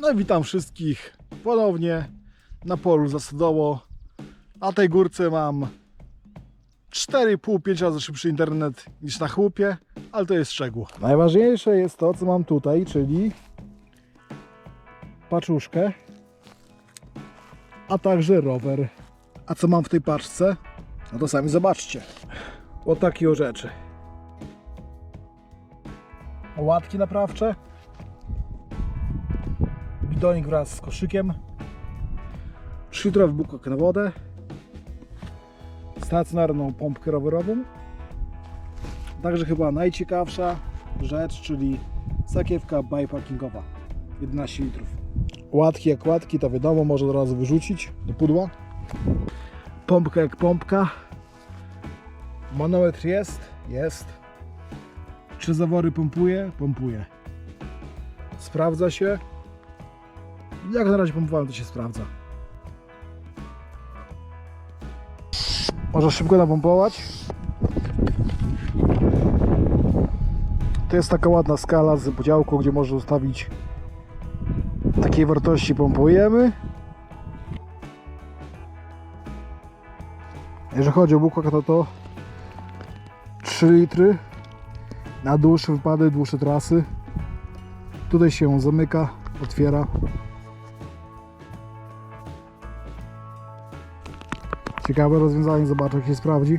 No i witam wszystkich ponownie na polu zasadowo. Na tej górce mam 4,5-5 razy szybszy internet niż na chłupie, ale to jest szczegół. Najważniejsze jest to, co mam tutaj, czyli paczuszkę, a także rower. A co mam w tej paczce? No to sami zobaczcie. O takie rzeczy. Łatki naprawcze, bidonik wraz z koszykiem, 3-litrowy bukłak na wodę, stacjonarną pompkę rowerową, także chyba najciekawsza rzecz, czyli sakiewka bikeparkingowa 11 litrów. Łatki jak łatki, to wiadomo, można od razu wyrzucić do pudła. Pompka jak pompka. Manometr jest? Jest. Czy zawory pompuje? Pompuje. Sprawdza się. Jak na razie pompowałem, to się sprawdza. Można szybko napompować. To jest taka ładna skala z podziałką, gdzie można ustawić takiej wartości pompujemy. Jeżeli chodzi o bukłak, no to 3 litry na dłuższe wypady, dłuższe trasy. Tutaj się zamyka, otwiera. Ciekawe rozwiązanie, zobaczę jak się sprawdzi.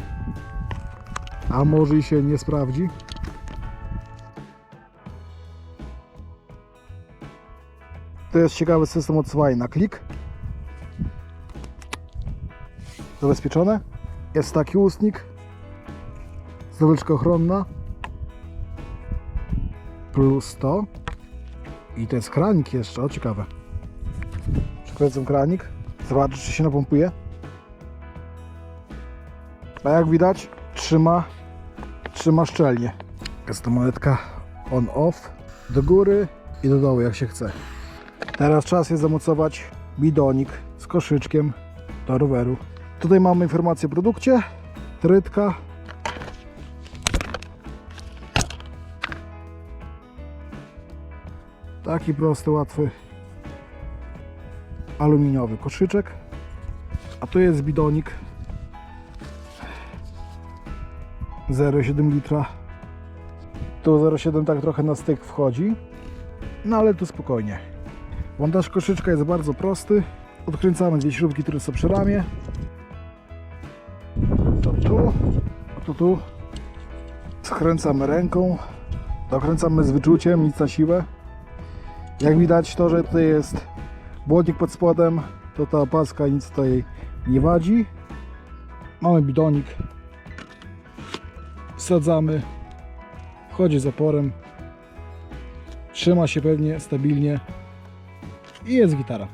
A może i się nie sprawdzi. To jest ciekawy system odsuwania na klik. Zabezpieczone. Jest taki ustnik. Zawleczka ochronna. Plus to. I to jest kranik jeszcze, o ciekawe. Przekręcam kranik. Zobaczę czy się napompuje. A jak widać trzyma, trzyma szczelnie. Jest to monetka on-off. Do góry i do dołu jak się chce. Teraz czas jest zamocować bidonik z koszyczkiem do roweru. Tutaj mamy informację o produkcie. Trytka. Taki prosty, łatwy aluminiowy koszyczek. A tu jest bidonik 0,7 litra. Tu 0,7 tak trochę na styk wchodzi. No ale tu spokojnie. Montaż koszyczka jest bardzo prosty. Odkręcamy dwie śrubki, które są przy ramię. To tu, to tu. Skręcamy ręką. Dokręcamy z wyczuciem, nic na siłę. Jak widać to, że tutaj jest błotnik pod spodem, to ta opaska nic tutaj nie wadzi. Mamy bidonik. Wsadzamy. Wchodzi z oporem. Trzyma się pewnie stabilnie i jest gitara.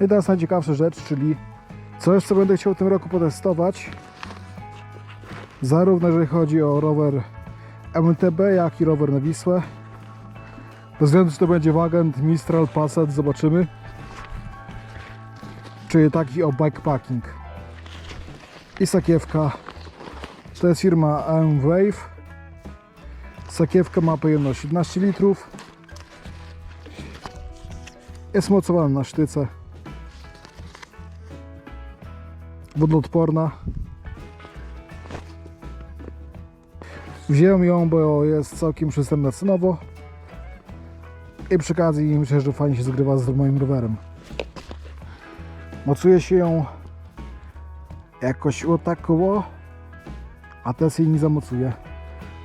I teraz najciekawsza rzecz, czyli coś, co będę chciał w tym roku potestować. Zarówno jeżeli chodzi o rower MTB, jak i rower na Wisłę. Bez względu, czy to będzie Wagant, Mistral, Passat, zobaczymy. Czyli taki o bikepacking. I sakiewka. To jest firma AM Wave. Sakiewka ma pojemność 11 litrów. Jest mocowana na sztyce. Wodoodporna. Wziąłem ją, bo jest całkiem przystępna cenowo. I przy okazji myślę, że fajnie się zgrywa z moim rowerem. Mocuje się ją jakoś o tak oło, a teraz jej nie zamocuję.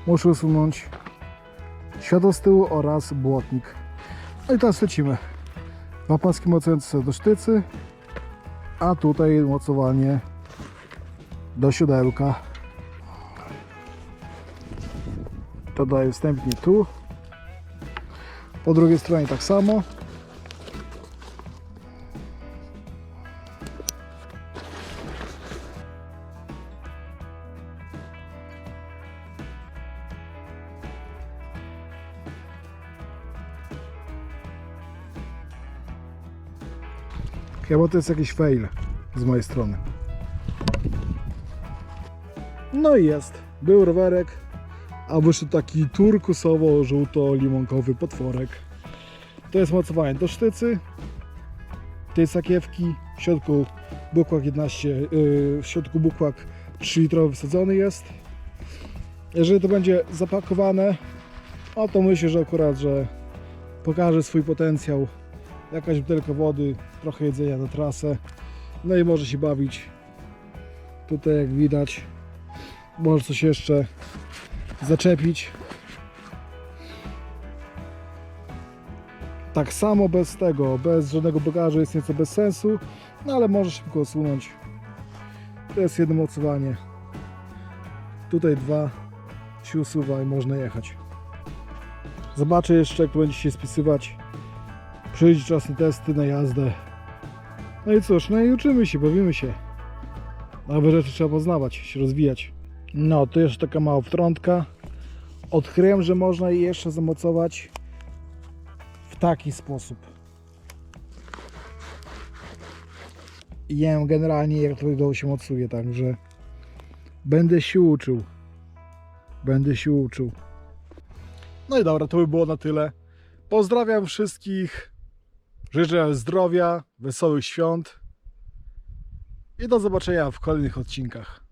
Muszę usunąć światło z tyłu oraz błotnik. No i teraz lecimy. Dwa paski mocujące do sztycy, a tutaj mocowanie do siodełka. To daję wstępnie tu. Po drugiej stronie tak samo. Chyba to jest jakiś fail z mojej strony. No i jest. Był rowerek, a wyszedł taki turkusowo-żółto-limonkowy potworek. To jest mocowanie do sztycy, tej sakiewki, w środku bukłak 11, yy, w środku bukłak 3 litrowy wsadzony jest. Jeżeli to będzie zapakowane, no to myślę, że akurat, że pokaże swój potencjał. Jakaś butelka wody, trochę jedzenia na trasę. No i może się bawić. Tutaj jak widać, może coś jeszcze zaczepić. Tak samo bez tego, bez żadnego bagażu jest nieco bez sensu, no ale może szybko usunąć. To jest jedno mocowanie. Tutaj dwa się usuwa i można jechać. Zobaczę jeszcze jak to będzie się spisywać. Przyjdzie czas na testy, na jazdę. No i cóż, no i uczymy się, bawimy się. Nowe rzeczy trzeba poznawać, się rozwijać. No, tu jeszcze taka mała wtrątka. Odkryłem, że można je jeszcze zamocować w taki sposób. Wiem generalnie jak to się mocuje, także będę się uczył. Będę się uczył. No i dobra, to by było na tyle. Pozdrawiam wszystkich. Życzę zdrowia, wesołych świąt i do zobaczenia w kolejnych odcinkach.